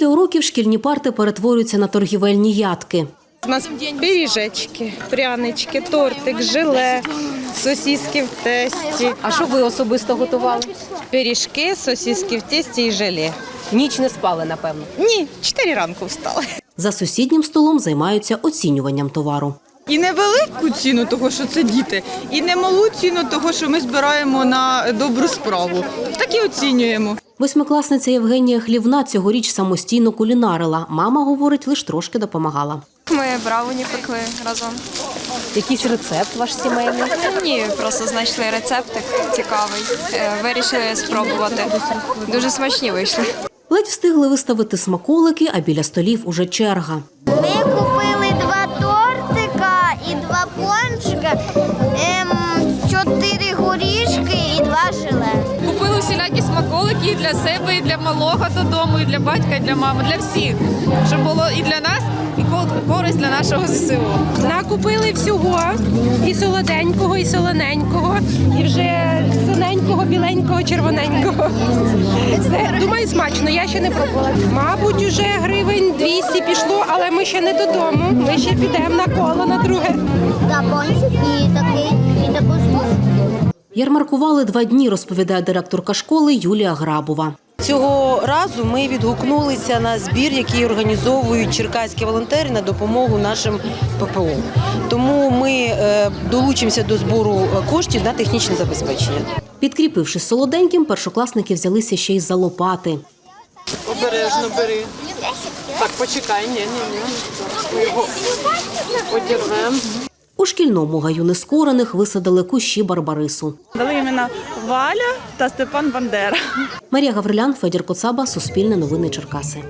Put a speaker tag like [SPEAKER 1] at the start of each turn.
[SPEAKER 1] Після уроків шкільні парти перетворюються на торгівельні ядки.
[SPEAKER 2] У нас пиріжечки, прянички, тортик, желе, сосиски в тесті,
[SPEAKER 3] А що ви особисто готували?
[SPEAKER 2] пиріжки, сосиски в тесті і желе.
[SPEAKER 3] Ніч не спали, напевно.
[SPEAKER 2] Ні, чотири ранку встали.
[SPEAKER 1] За сусіднім столом займаються оцінюванням товару.
[SPEAKER 4] І невелику ціну, того що це діти, і немалу ціну того, що ми збираємо на добру справу. Так і оцінюємо.
[SPEAKER 1] Восьмикласниця Євгенія Хлівна цьогоріч самостійно кулінарила. Мама говорить, лише трошки допомагала.
[SPEAKER 5] Ми брауні пекли разом.
[SPEAKER 3] Якийсь рецепт ваш сімейний?
[SPEAKER 5] Ні, просто знайшли рецептик цікавий. Е, Вирішили спробувати. Дуже смачні вийшли.
[SPEAKER 1] Ледь встигли виставити смаколики, а біля столів уже черга.
[SPEAKER 6] І
[SPEAKER 7] для себе, і для малого додому, і для батька, і для мами, для всіх. Щоб було і для нас, і користь для нашого ЗСУ.
[SPEAKER 8] Накупили всього і солоденького, і солоненького, і вже синенького, біленького, червоненького. Це, думаю, смачно, я ще не пробувала. Мабуть, уже гривень 200 пішло, але ми ще не додому. Ми ще підемо на коло на друге.
[SPEAKER 6] Та і такий, і таку.
[SPEAKER 1] Ярмаркували два дні, розповідає директорка школи Юлія Грабова.
[SPEAKER 9] Цього разу ми відгукнулися на збір, який організовують черкаські волонтери на допомогу нашим ППО. Тому ми е, долучимося до збору коштів на технічне забезпечення.
[SPEAKER 1] Підкріпившись солоденьким, першокласники взялися ще й за лопати.
[SPEAKER 4] Обережно бери. Так, почекай, ні, ні, ні. Ми його одірвемо.
[SPEAKER 1] У шкільному гаю нескорених висадили кущі барбарису.
[SPEAKER 4] Дали імена Валя та Степан Бандера.
[SPEAKER 1] Марія Гаврилян, Федір Коцаба, Суспільне новини Черкаси.